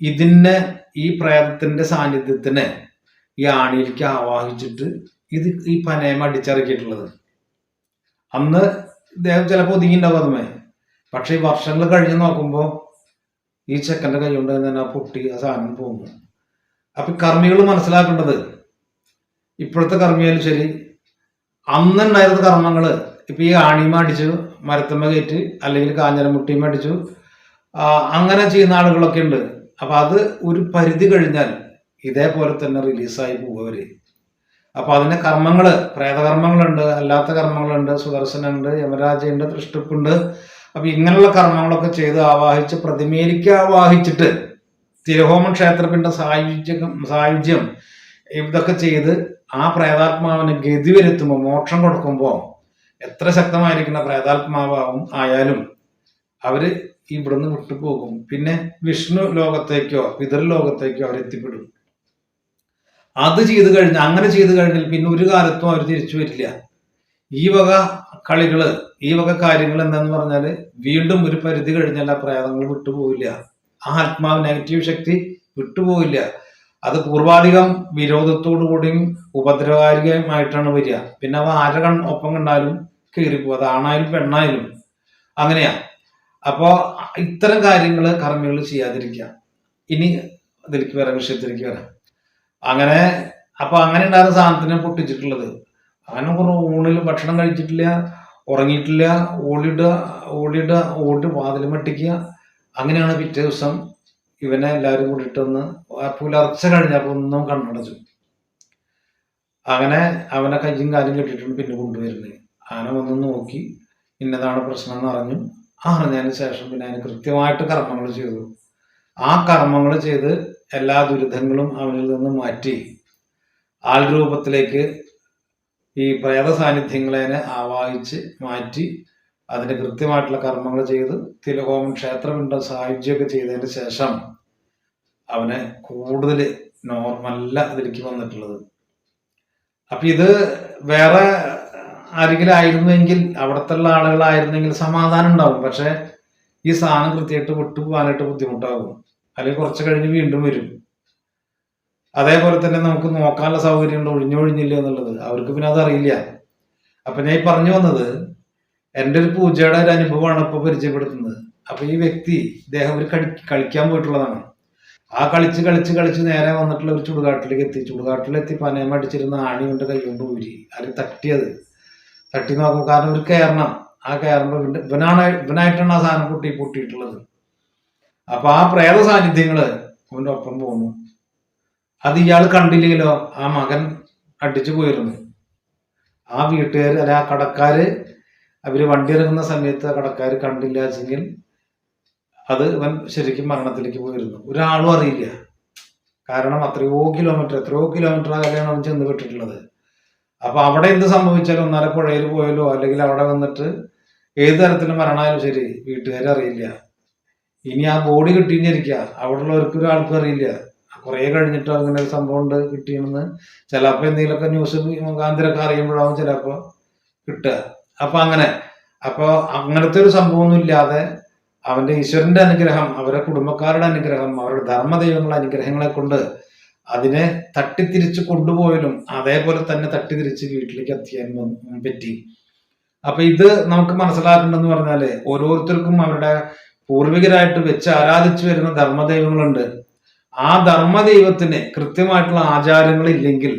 [SPEAKER 1] ഇതിന് ഈ പ്രേതത്തിന്റെ സാന്നിധ്യത്തിന് ഈ ആണിയിലേക്ക് ആവാഹിച്ചിട്ട് ഇത് ഈ പനയം അടിച്ചിറക്കിയിട്ടുള്ളത്. അന്ന് ദേഹം ചിലപ്പോൾ ഒതുങ്ങിണ്ടാവും അതുമേ. പക്ഷെ ഈ വർഷങ്ങൾ കഴിഞ്ഞ് നോക്കുമ്പോൾ ഈ ചെക്കന്റെ കൈ കൊണ്ട് തന്നെ ആ പൊട്ടി ആ സാധനം പോകുന്നു. അപ്പൊ കർമ്മികൾ മനസ്സിലാക്കേണ്ടത് ഇപ്പോഴത്തെ കർമ്മിയാലും ശരി അന്നുണ്ടായിരുന്ന കർമ്മങ്ങൾ ഇപ്പൊ ഈ ആണിമ അടിച്ചു മരത്തമ്മ കയറ്റി അല്ലെങ്കിൽ കാഞ്ഞരമുട്ടിയും അടിച്ചു അങ്ങനെ ചെയ്യുന്ന ആളുകളൊക്കെ ഉണ്ട്. അപ്പൊ അത് ഒരു പരിധി കഴിഞ്ഞാൽ ഇതേപോലെ തന്നെ റിലീസായി പോകവര് അപ്പൊ അതിന്റെ കർമ്മങ്ങൾ പ്രേതകർമ്മങ്ങളുണ്ട് അല്ലാത്ത കർമ്മങ്ങളുണ്ട് സുദർശനുണ്ട് യമരാജയുണ്ട് തൃഷ്ടിപ്പുണ്ട് അപ്പൊ ഇങ്ങനെയുള്ള കർമ്മങ്ങളൊക്കെ ചെയ്ത് ആവാഹിച്ച് പ്രതിമേലിക്ക് ആവാഹിച്ചിട്ട് തിരുഹോമ ക്ഷേത്രത്തിന്റെ സായുജ്യം സായുജ്യം ഇതൊക്കെ ചെയ്ത് ആ പ്രേതാത്മാവിന് ഗതി വരുത്തുമ്പോൾ മോക്ഷം കൊടുക്കുമ്പോൾ എത്ര ശക്തമായിരിക്കുന്ന പ്രേതാത്മാവും ആയാലും അവർ ഇവിടുന്ന് വിട്ടുപോകും. പിന്നെ വിഷ്ണു ലോകത്തേക്കോ പിതൃലോകത്തേക്കോ അവർ എത്തിപ്പെടും. അത് ചെയ്തു കഴിഞ്ഞാൽ അങ്ങനെ ചെയ്തു കഴിഞ്ഞാൽ പിന്നെ ഒരു കാലത്തും അവർ തിരിച്ചു വരില്ല. ഈ വക കളികൾ ഈ വക കാര്യങ്ങൾ എന്താന്ന് പറഞ്ഞാൽ വീണ്ടും ഒരു പരിധി കഴിഞ്ഞാൽ ആ പ്രേതങ്ങൾ വിട്ടുപോകില്ല ആ ആത്മാവ് നെഗറ്റീവ് ശക്തി വിട്ടുപോകില്ല അത് പൂർവാധികം വിരോധത്തോടു കൂടിയും ഉപദ്രവകാരികമായിട്ടാണ് വരിക. പിന്നെ അവ ആരെ കൺ ഒപ്പം കണ്ടാലും കീറിപ്പോകും. അത് ആണായാലും പെണ്ണായാലും അങ്ങനെയാ. അപ്പോ ഇത്തരം കാര്യങ്ങൾ കർമ്മികൾ ചെയ്യാതിരിക്കുക. ഇനി ഇതിലേക്ക് വരാം വിഷയത്തിലേക്ക് വരാം. അങ്ങനെ അപ്പൊ അങ്ങനെ ഉണ്ടായിരുന്ന സാധനത്തിനെ പൊട്ടിച്ചിട്ടുള്ളത്. അങ്ങനെ കുറേ ഊണിൽ ഭക്ഷണം കഴിച്ചിട്ടില്ല ഉറങ്ങിയിട്ടില്ല ഓടിയിടുക ഓടിയിടുക ഓടി വാതിൽ മട്ടിക്കുക അങ്ങനെയാണ് പിറ്റേ ദിവസം ഇവനെ എല്ലാവരും കൂടിയിട്ടൊന്ന് പുലർച്ചെ കഴിഞ്ഞപ്പോൾ ഒന്നും കണ്ണടച്ചു അങ്ങനെ അവനെ കയ്യും കാലും കെട്ടിയിട്ടാണ് പിന്നെ കൊണ്ടുവരുന്നത് ആന വന്ന് നോക്കി ഇന്നതാണ് പ്രശ്നം എന്ന് അറിഞ്ഞു. ആ അറിഞ്ഞതിന് ശേഷം പിന്നെ അതിന് കൃത്യമായിട്ട് കർമ്മങ്ങൾ ചെയ്തു. ആ കർമ്മങ്ങൾ ചെയ്ത് എല്ലാ ദുരിതങ്ങളും അവനിൽ നിന്ന് മാറ്റി. ആൾ രൂപത്തിലേക്ക് ഈ പ്രേത സാന്നിധ്യങ്ങളെ ആവാഹിച്ച് മാറ്റി. അതിന് കൃത്യമായിട്ടുള്ള കർമ്മങ്ങൾ ചെയ്ത് തിലഹോമം ക്ഷേത്രപിണ്ട സായുജ്യമൊക്കെ ചെയ്തതിന് ശേഷം അവനെ കൂടുതൽ നോർമല്ല ഇതിലേക്ക് വന്നിട്ടുള്ളത്. അപ്പൊ ഇത് വേറെ ആരെങ്കിലും ആയിരുന്നുവെങ്കിൽ അവിടത്തെ ഉള്ള ആളുകളായിരുന്നെങ്കിൽ സമാധാനം ഉണ്ടാവും. പക്ഷെ ഈ സാധനം കൃത്യമായിട്ട് വിട്ടുപോകാനായിട്ട് ബുദ്ധിമുട്ടാകും. അല്ലെങ്കിൽ കുറച്ച് കഴിഞ്ഞ് വീണ്ടും വരും. അതേപോലെ തന്നെ നമുക്ക് നോക്കാനുള്ള സൗകര്യം ഉണ്ട് ഒഴിഞ്ഞൊഴിഞ്ഞില്ല എന്നുള്ളത്. അവർക്ക് പിന്നെ അതറിയില്ല. അപ്പൊ ഞാൻ ഈ പറഞ്ഞു വന്നത് എന്റെ ഒരു പൂജയുടെ ഒരു അനുഭവമാണ് ഇപ്പൊ പരിചയപ്പെടുത്തുന്നത്. അപ്പൊ ഈ വ്യക്തി ഇദ്ദേഹം ഒരു കളി കളിക്കാൻ പോയിട്ടുള്ളതാണ്. ആ കളിച്ച് കളിച്ച് കളിച്ച് നേരെ വന്നിട്ടുള്ള ഒരു ചുടുകാട്ടിലേക്ക് എത്തി. ചുടുകാട്ടിലെത്തി പനയം അടിച്ചിരുന്ന ആണി കൊണ്ട് കൈ കൊണ്ട് ഊരി. അത് തട്ടിയത്? തട്ടി നോക്കും കാരണം ഒരു കയറണം ആ കയറുമ്പോൾ ഇവനാണ് ഇവനായിട്ടാണ് ആ സാധനം പൊട്ടി പൊട്ടിയിട്ടുള്ളത്. അപ്പൊ ആ പ്രേത സാന്നിധ്യങ്ങൾ അവന്റെ ഒപ്പം പോന്നു. അത് ഇയാൾ കണ്ടില്ലെങ്കിലോ ആ മകൻ അടിച്ചു പോയിരുന്നു. ആ വീട്ടുകാർ അല്ല ആ കടക്കാര് അവർ വണ്ടി ഇറങ്ങുന്ന സമയത്ത് ആ കടക്കാര് കണ്ടില്ല വെച്ചെങ്കിൽ അത് ഇവൻ ശരിക്കും മരണത്തിലേക്ക് പോയിരുന്നു. ഒരാളും അറിയില്ല. കാരണം അത്രയോ കിലോമീറ്റർ എത്രയോ കിലോമീറ്റർ അകലെയാണ് അവൻ ചെന്ന് വിട്ടിട്ടുള്ളത് അപ്പൊ അവിടെ എന്ത് സംഭവിച്ചാലും ഒന്നര പുഴയിൽ പോയാലോ അല്ലെങ്കിൽ അവിടെ വന്നിട്ട് ഏത് തരത്തിലും മരണമായാലും ശരി വീട്ടുകാരെ അറിയില്ല. ഇനി ആ ബോഡി കിട്ടിയിരിക്കുക അവിടെ ഉള്ളവർക്ക് ഒരാൾക്കും അറിയില്ല. കുറേ കഴിഞ്ഞിട്ട് അങ്ങനെ ഒരു സംഭവം ഉണ്ട് കിട്ടിയെന്ന്. ചിലപ്പോൾ എന്തെങ്കിലുമൊക്കെ ന്യൂസ് മുഖാന്തരമൊക്കെ അറിയുമ്പോഴാവും ചിലപ്പോൾ കിട്ടുക. അപ്പൊ അങ്ങനെ. അപ്പൊ അങ്ങനത്തെ ഒരു സംഭവമൊന്നും ഇല്ലാതെ അവന്റെ ഈശ്വരന്റെ അനുഗ്രഹം അവരുടെ കുടുംബക്കാരുടെ അനുഗ്രഹം അവരുടെ ധർമ്മദൈവങ്ങളുടെ അനുഗ്രഹങ്ങളെ കൊണ്ട് അതിനെ തട്ടിത്തിരിച്ച് കൊണ്ടുപോയാലും അതേപോലെ തന്നെ തട്ടിത്തിരിച്ച് വീട്ടിലേക്ക് എത്തിയാൻ പറ്റി. അപ്പൊ ഇത് നമുക്ക് മനസ്സിലാക്കേണ്ടതെന്ന് പറഞ്ഞാൽ ഓരോരുത്തർക്കും അവരുടെ പൂർവികരായിട്ട് വെച്ച് ആരാധിച്ചു വരുന്ന ധർമ്മദൈവങ്ങളുണ്ട്. ആ ധർമ്മദൈവത്തിന് കൃത്യമായിട്ടുള്ള ആചാരങ്ങൾ ഇല്ലെങ്കിൽ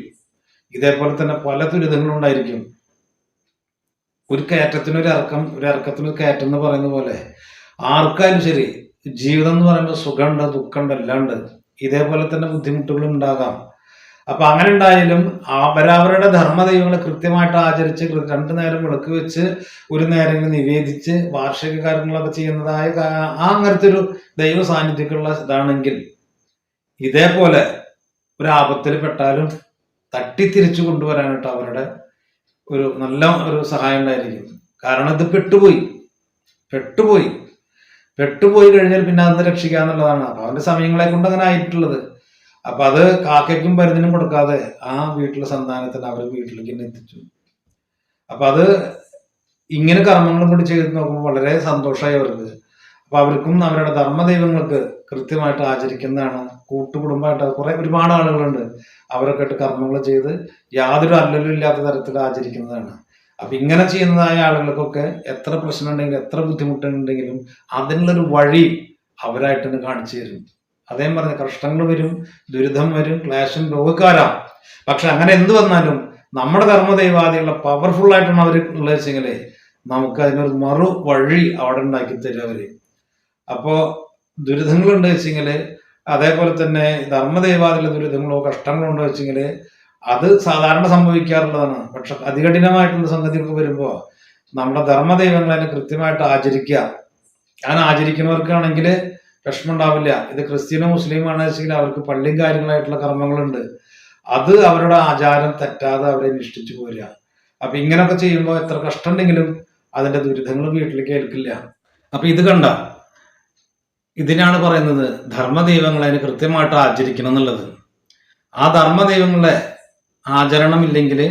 [SPEAKER 1] ഇതേപോലെ തന്നെ പല ദുരിതങ്ങളും ഉണ്ടായിരിക്കും. ഒരു കയറ്റത്തിന് ഒരു ഇറക്കം ഒരു ഇറക്കത്തിന് ഒരു കയറ്റം എന്ന് പറയുന്ന പോലെ ആർക്കായാലും ശരി ജീവിതം എന്ന് പറയുമ്പോൾ സുഖമുണ്ട് ദുഃഖമുണ്ട് എല്ലാം ഉണ്ട്. ഇതേപോലെ തന്നെ ബുദ്ധിമുട്ടുകളും ഉണ്ടാകാം. അപ്പൊ അങ്ങനെ ഉണ്ടായാലും അവരവരുടെ ധർമ്മദൈവങ്ങളെ കൃത്യമായിട്ട് ആചരിച്ച് രണ്ടു നേരം വിളക്ക് വെച്ച് ഒരു നേരം നിവേദിച്ച് വാർഷിക കാര്യങ്ങളൊക്കെ ചെയ്യുന്നതായ ആ അങ്ങനത്തെ ഒരു ദൈവ സാന്നിധ്യമുള്ള ഇതാണെങ്കിൽ ഇതേപോലെ ഒരു ആപത്തിൽ പെട്ടാലും തട്ടിത്തിരിച്ചു കൊണ്ടുവരാനായിട്ട് അവരുടെ ഒരു നല്ല ഒരു സഹായം ഉണ്ടായിരിക്കും. കാരണം ഇത് പെട്ടുപോയി. പെട്ടുപോയി. പെട്ടുപോയി കഴിഞ്ഞാൽ പിന്നെ അത് രക്ഷിക്കുക എന്നുള്ളതാണ്. അപ്പൊ അവന്റെ സമയങ്ങളെ കൊണ്ട് അങ്ങനെ ആയിട്ടുള്ളത്. അപ്പൊ അത് കാക്കയ്ക്കും പരുന്നിനും കൊടുക്കാതെ ആ വീട്ടിലെ സന്താനത്തിന് അവർ വീട്ടിലേക്ക് തന്നെ എത്തിച്ചു. അപ്പൊ അത് ഇങ്ങനെ കർമ്മങ്ങളും കൂടി ചെയ്ത് നോക്കുമ്പോൾ വളരെ സന്തോഷമായി അവർക്ക്. അപ്പൊ അവർക്കും അവരുടെ ധർമ്മദൈവങ്ങൾക്ക് കൃത്യമായിട്ട് ആചരിക്കുന്നതാണ് കൂട്ടുകുടുംബമായിട്ട് കുറെ ഒരുപാട് ആളുകളുണ്ട്. അവരൊക്കെ ആയിട്ട് കർമ്മങ്ങൾ ചെയ്ത് യാതൊരു അല്ലലും ഇല്ലാത്ത തരത്തിൽ ആചരിക്കുന്നതാണ്. അപ്പൊ ഇങ്ങനെ ചെയ്യുന്നതായ ആളുകൾക്കൊക്കെ എത്ര പ്രശ്നം ഉണ്ടെങ്കിലും എത്ര ബുദ്ധിമുട്ടുണ്ടെങ്കിലും അതിനുള്ളൊരു വഴി അവരായിട്ട് തന്നെ കാണിച്ചു തരും അതേ പറഞ്ഞ കഷ്ടങ്ങൾ വരും ദുരിതം വരും ക്ലേശം രോഗക്കാരാണ് പക്ഷെ അങ്ങനെ എന്ത് വന്നാലും നമ്മുടെ കർമ്മദൈവാദികളെ പവർഫുൾ ആയിട്ടാണ് അവർ ഉള്ളത് വെച്ചെങ്കിലേ നമുക്ക് അതിനൊരു മറു വഴി അവിടെ ഉണ്ടാക്കി തരും അപ്പോ ദുരിതങ്ങളുണ്ട് വെച്ചെങ്കിൽ അതേപോലെ തന്നെ ധർമ്മദേവാദിലെ ദുരിതങ്ങളോ കഷ്ടങ്ങളോ ഉണ്ടോ വെച്ചെങ്കിൽ അത് സാധാരണ സംഭവിക്കാറുള്ളതാണ്. പക്ഷെ അതികഠിനമായിട്ടുള്ള സംഗതികൾക്ക് വരുമ്പോൾ നമ്മുടെ ധർമ്മദൈവങ്ങൾ അതിനെ കൃത്യമായിട്ട് ആചരിക്കുക. അങ്ങനെ ആചരിക്കുന്നവർക്കാണെങ്കിൽ വിഷമം ഉണ്ടാവില്ല ഇത് ക്രിസ്ത്യനോ മുസ്ലിം ആണെന്ന് വെച്ചെങ്കിൽ അവർക്ക് പള്ളിയും കാര്യങ്ങളായിട്ടുള്ള കർമ്മങ്ങളുണ്ട്. അത് അവരുടെ ആചാരം തെറ്റാതെ അവരെ നിഷ്ഠിച്ചു പോരുക. അപ്പൊ ഇങ്ങനെയൊക്കെ ചെയ്യുമ്പോൾ എത്ര കഷ്ടമുണ്ടെങ്കിലും അതിന്റെ ദുരിതങ്ങൾ വീട്ടിലേക്ക് ഏൽക്കില്ല. അപ്പൊ ഇത് കണ്ട? ഇതിനാണ് പറയുന്നത് ധർമ്മദൈവങ്ങളെ അതിന് കൃത്യമായിട്ട് ആചരിക്കണം എന്നുള്ളത്. ആ ധർമ്മദൈവങ്ങളെ ആചരണമില്ലെങ്കിൽ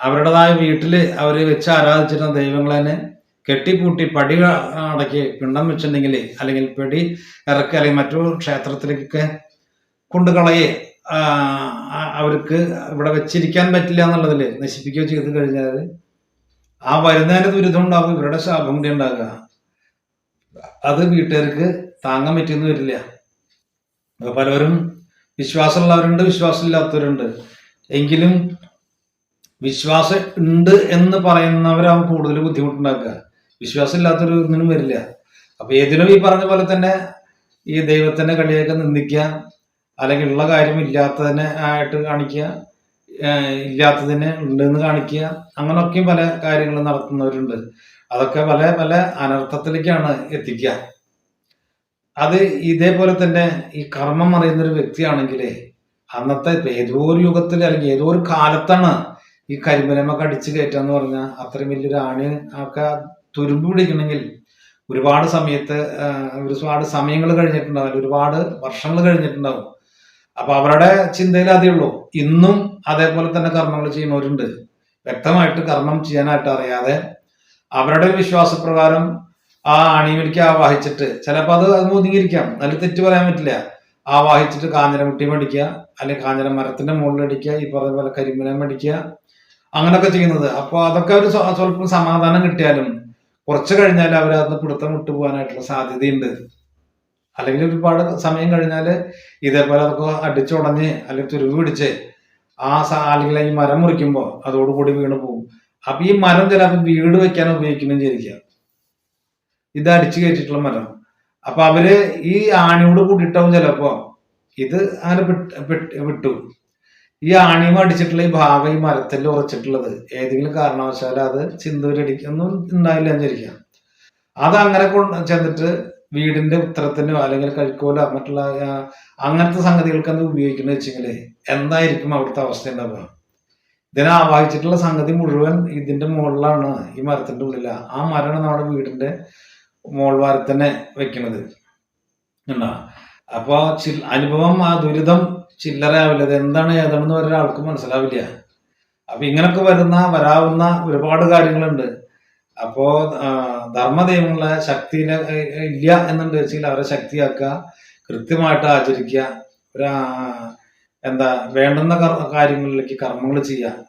[SPEAKER 1] അവരുടേതായ വീട്ടിൽ അവർ വെച്ച് ആരാധിച്ചിരുന്ന ദൈവങ്ങളെ കെട്ടിപ്പൂട്ടി പടി അടക്കി പിണ്ടം വെച്ചിട്ടുണ്ടെങ്കിൽ അല്ലെങ്കിൽ പടി ഇറക്കി അല്ലെങ്കിൽ മറ്റു ക്ഷേത്രത്തിലേക്കൊക്കെ കൊണ്ടുകളയെ കളയെ അവർക്ക് ഇവിടെ വെച്ചിരിക്കാൻ പറ്റില്ല എന്നുള്ളതിൽ നശിപ്പിക്കുകയോ ചെയ്ത് കഴിഞ്ഞാൽ ആ വരുന്നതിന് ദുരിതം ഉണ്ടാവും ഇവരുടെ ശാപം കൂടി ഉണ്ടാകുക അത് വീട്ടുകാർക്ക് താങ്ങാൻ പറ്റിയെന്ന് വരില്ല. പലവരും വിശ്വാസമുള്ളവരുണ്ട് വിശ്വാസമില്ലാത്തവരുണ്ട്. എങ്കിലും വിശ്വാസം ഉണ്ട് എന്ന് പറയുന്നവരാവും കൂടുതൽ ബുദ്ധിമുട്ടുണ്ടാക്കുക. വിശ്വാസം ഇല്ലാത്തൊരു ഒന്നിനും വരില്ല. അപ്പൊ ഏതിനും ഈ പറഞ്ഞ പോലെ തന്നെ ഈ ദൈവത്തിന്റെ കളിയൊക്കെ നിന്ദിക്കുക അല്ലെങ്കിൽ ഉള്ള കാര്യം ഇല്ലാത്തതിനെ ആയിട്ട് കാണിക്കുക ഇല്ലാത്തതിനെ ഉണ്ടെന്ന് കാണിക്കുക അങ്ങനൊക്കെയും പല കാര്യങ്ങൾ നടത്തുന്നവരുണ്ട്. അതൊക്കെ പല പല അനർത്ഥത്തിലേക്കാണ് എത്തിക്കുക. അത് ഇതേപോലെ തന്നെ ഈ കർമ്മം അറിയുന്ന ഒരു വ്യക്തിയാണെങ്കിലേ അന്നത്തെ ഏതോ ഒരു യുഗത്തിൽ അല്ലെങ്കിൽ ഏതോ ഒരു കാലത്താണ് ഈ കരിമ്പനമൊക്കെ അടിച്ചു കയറ്റാന്ന് പറഞ്ഞാൽ അത്രയും വലിയൊരു ആണി ഒക്കെ തുരുമ്പ് പിടിക്കണമെങ്കിൽ ഒരുപാട് സമയത്ത് ഒരുപാട് സമയങ്ങൾ കഴിഞ്ഞിട്ടുണ്ടാവും ഒരുപാട് വർഷങ്ങൾ കഴിഞ്ഞിട്ടുണ്ടാവും. അപ്പൊ അവരുടെ ചിന്തയിൽ അതേ ഉള്ളൂ. ഇന്നും അതേപോലെ തന്നെ കർമ്മങ്ങൾ ചെയ്യുന്നവരുണ്ട്. വ്യക്തമായിട്ട് കർമ്മം ചെയ്യാനായിട്ട് അറിയാതെ അവരുടെ വിശ്വാസപ്രകാരം ആ അണിമിടിക്ക് ആവാഹിച്ചിട്ട് ചിലപ്പോൾ അത് അത് ഒതുങ്ങിയിരിക്കാം അതിൽ തെറ്റ് പറയാൻ പറ്റില്ല. ആവാഹിച്ചിട്ട് കാഞ്ഞിരം മുട്ടി മേടിക്കുക. അല്ലെങ്കിൽ കാഞ്ഞിരം മരത്തിന്റെ മുകളിൽ അടിക്കുക. ഈ പറഞ്ഞ പോലെ കരിമ്പനം മേടിക്കുക. അങ്ങനൊക്കെ ചെയ്യുന്നത്. അപ്പോൾ അതൊക്കെ ഒരു സ്വ- സ്വല്പം സമാധാനം കിട്ടിയാലും കുറച്ച് കഴിഞ്ഞാൽ അവർ അതിന് പിടുത്തം വിട്ടു പോകാനായിട്ടുള്ള സാധ്യതയുണ്ട്. അല്ലെങ്കിൽ ഒരുപാട് സമയം കഴിഞ്ഞാൽ ഇതേപോലെ അതൊക്കെ അടിച്ചുടഞ്ഞ് അല്ലെങ്കിൽ തുരുവ് പിടിച്ച് ആ അല്ലെങ്കിൽ ഈ മരം മുറിക്കുമ്പോൾ അതോടുകൂടി വീണ് പോകും അപ്പൊ ഈ മരം ചിലപ്പോൾ വീട് വെക്കാൻ ഉപയോഗിക്കുന്നതും വിചാരിക്കുക ഇത് അടിച്ചു കയറ്റിട്ടുള്ള മരം അപ്പൊ അവർ ഈ ആണിയോട് കൂടിയിട്ടാവും ചിലപ്പോ ഇത് അങ്ങനെ വിട്ട്- ഈ ആണിയും അടിച്ചിട്ടുള്ള ഈ ഭാഗം ഈ മരത്തിൽ ഉറച്ചിട്ടുള്ളത് ഏതെങ്കിലും കാരണവശാൽ അത് ചിന്തൂരടിക്കൊന്നും ഉണ്ടായില്ല എന്നിരിക്കാം അത് അങ്ങനെ ചെന്നിട്ട് വീടിന്റെ ഉത്തരത്തിനോ അല്ലെങ്കിൽ കഴിക്കോലോ മറ്റുള്ള അങ്ങനത്തെ സംഗതികൾക്ക് അത് ഉപയോഗിക്കുന്നത് വെച്ചെങ്കിൽ എന്തായിരിക്കും അവിടുത്തെ അവസ്ഥ ഉണ്ടാവുക? ഇതിനെ ആവാഹിച്ചിട്ടുള്ള സംഗതി മുഴുവൻ ഇതിന്റെ മുകളിലാണ് ഈ മരത്തിന്റെ ഉള്ളില. ആ മരമാണ് നമ്മുടെ വീടിന്റെ മോൾവാരത്തന്നെ വെക്കണത്. കണ്ടോ? അപ്പൊ ചി- അനുഭവം ആ ദുരിതം ചില്ലറയാവില്ല. അത് എന്താണ് ഏതാണെന്ന് ഒരാൾക്ക് മനസ്സിലാവില്ല. അപ്പൊ ഇങ്ങനൊക്കെ വരുന്ന വരാവുന്ന ഒരുപാട് കാര്യങ്ങളുണ്ട്. അപ്പോ ധർമ്മദൈവങ്ങളെ ശക്തിയിലെ ഇല്ല എന്നുണ്ട് വെച്ചാൽ അവരെ ശക്തിയാക്കുക കൃത്യമായിട്ട് ആചരിക്കുക ഒരു എന്താ വേണ്ടുന്ന കാര്യങ്ങളിലേക്ക് കർമ്മങ്ങൾ ചെയ്യുക.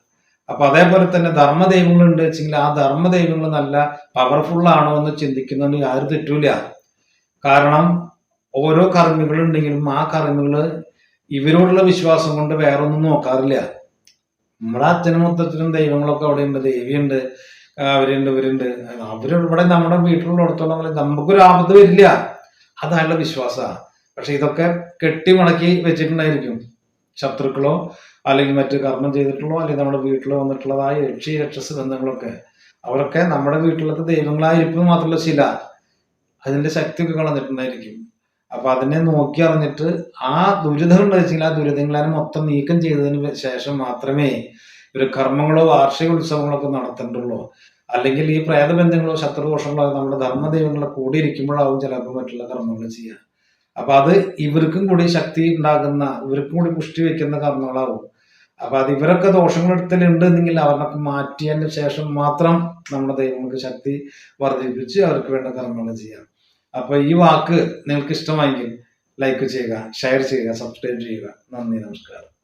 [SPEAKER 1] അപ്പൊ അതേപോലെ തന്നെ ധർമ്മദൈവങ്ങൾ ഉണ്ട് വെച്ചെങ്കിൽ ആ ധർമ്മദൈവങ്ങൾ നല്ല പവർഫുൾ ആണോ എന്ന് ചിന്തിക്കുന്നതിന് യാതൊരു തെറ്റൂല കാരണം ഓരോ കർമ്മികൾ ഉണ്ടെങ്കിലും ആ കർമ്മികൾ ഇവരോടുള്ള വിശ്വാസം കൊണ്ട് വേറെ ഒന്നും നോക്കാറില്ല. നമ്മുടെ അച്ഛനും മൊത്തത്തിലും ദൈവങ്ങളൊക്കെ അവിടെ ഉണ്ട് ദേവിയുണ്ട് അവരുണ്ട് ഇവരുണ്ട്. അവർ ഇവിടെ നമ്മുടെ വീട്ടിലുള്ളിടത്തോളം നമുക്കൊരു ആപത്ത് വരില്ല. അതായുള്ള വിശ്വാസമാണ്. പക്ഷെ ഇതൊക്കെ കെട്ടിമണക്കി വെച്ചിട്ടുണ്ടായിരിക്കും. ശത്രുക്കളോ അല്ലെങ്കിൽ മറ്റ് കർമ്മം ചെയ്തിട്ടുള്ളോ അല്ലെങ്കിൽ നമ്മുടെ വീട്ടിൽ വന്നിട്ടുള്ളതായ രക്ഷി രക്ഷസ് ബന്ധങ്ങളൊക്കെ അവരൊക്കെ നമ്മുടെ വീട്ടിലത്തെ ദൈവങ്ങളായിരിക്കും മാത്രമല്ല ശില. അതിന്റെ ശക്തിയൊക്കെ കളഞ്ഞിട്ടുണ്ടായിരിക്കും. അപ്പൊ അതിനെ നോക്കി അറിഞ്ഞിട്ട് ആ ദുരിതം ഉണ്ടായിരുന്നില്ല ആ ദുരിതങ്ങളെ മൊത്തം നീക്കം ചെയ്തതിന് ശേഷം മാത്രമേ ഒരു കർമ്മങ്ങളോ വാർഷിക ഉത്സവങ്ങളോ ഒക്കെ നടത്തേണ്ടുള്ളൂ. അല്ലെങ്കിൽ ഈ പ്രേതബന്ധങ്ങളോ ശത്രുദോഷങ്ങളോ നമ്മുടെ ധർമ്മദൈവങ്ങളെ കൂടി ഇരിക്കുമ്പോഴാവും ചിലപ്പോൾ മറ്റുള്ള കർമ്മങ്ങൾ ചെയ്യുക. അപ്പൊ അത് ഇവർക്കും കൂടി ശക്തി ഉണ്ടാകുന്ന ഇവർക്കും കൂടി പുഷ്ടി വെക്കുന്ന കർമ്മങ്ങളാവും. അപ്പൊ അത് ഇവരൊക്കെ ദോഷങ്ങൾ എടുത്തലുണ്ട് എന്നെങ്കിൽ അവരൊക്കെ മാറ്റിയതിന് ശേഷം മാത്രം നമ്മുടെ ദൈവങ്ങൾക്ക് ശക്തി വർദ്ധിപ്പിച്ച് അവർക്ക് വേണ്ട കർമ്മങ്ങൾ ചെയ്യാം. അപ്പൊ ഈ വാക്ക് നിങ്ങൾക്ക് ഇഷ്ടമായെങ്കിൽ ലൈക്ക് ചെയ്യുക ഷെയർ ചെയ്യുക സബ്സ്ക്രൈബ് ചെയ്യുക. നന്ദി നമസ്കാരം.